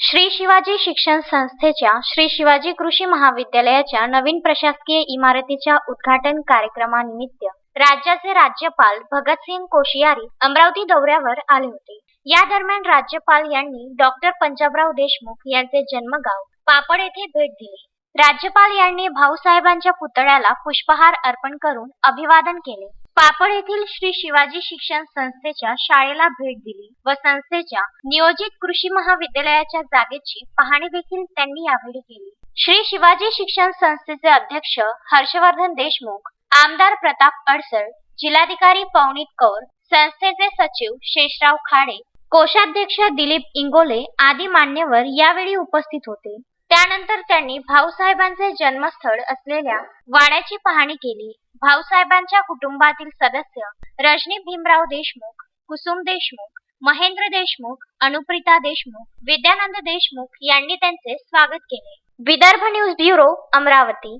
श्री शिवाजी शिक्षण संस्थेच्या श्री शिवाजी कृषी महाविद्यालयाच्या नवीन प्रशासकीय इमारतीच्या उद्घाटन कार्यक्रमानिमित्त राज्याचे राज्यपाल भगतसिंग कोशियारी अमरावती दौऱ्यावर आले होते. या दरम्यान राज्यपाल यांनी डॉक्टर पंजाबराव देशमुख यांचे जन्मगाव पापड येथे भेट दिली. राज्यपाल यांनी भाऊसाहेबांच्या पुतळ्याला पुष्पहार अर्पण करून अभिवादन केले. पापड येथील श्री शिवाजी शिक्षण संस्थेच्या शाळेला भेट दिली व संस्थेच्या नियोजित कृषी महाविद्यालयाच्या जागेची पाहणी देखील त्यांनी यावेळी केली. श्री शिवाजी शिक्षण संस्थेचे अध्यक्ष हर्षवर्धन देशमुख आमदार प्रताप अडसर जिल्हाधिकारी पवनीत कौर संस्थेचे सचिव शेषराव खाडे कोषाध्यक्ष दिलीप इंगोले आदी मान्यवर यावेळी उपस्थित होते. त्यानंतर त्यांनी भाऊसाहेबांचे जन्मस्थळ असलेल्या वाड्याची पाहणी केली. भाऊसाहेबांच्या कुटुंबातील सदस्य रजनी भीमराव देशमुख कुसुम देशमुख महेंद्र देशमुख अनुप्रिता देशमुख विद्यानंद देशमुख यांनी त्यांचे स्वागत केले. Vidarbha news bureau Amravati.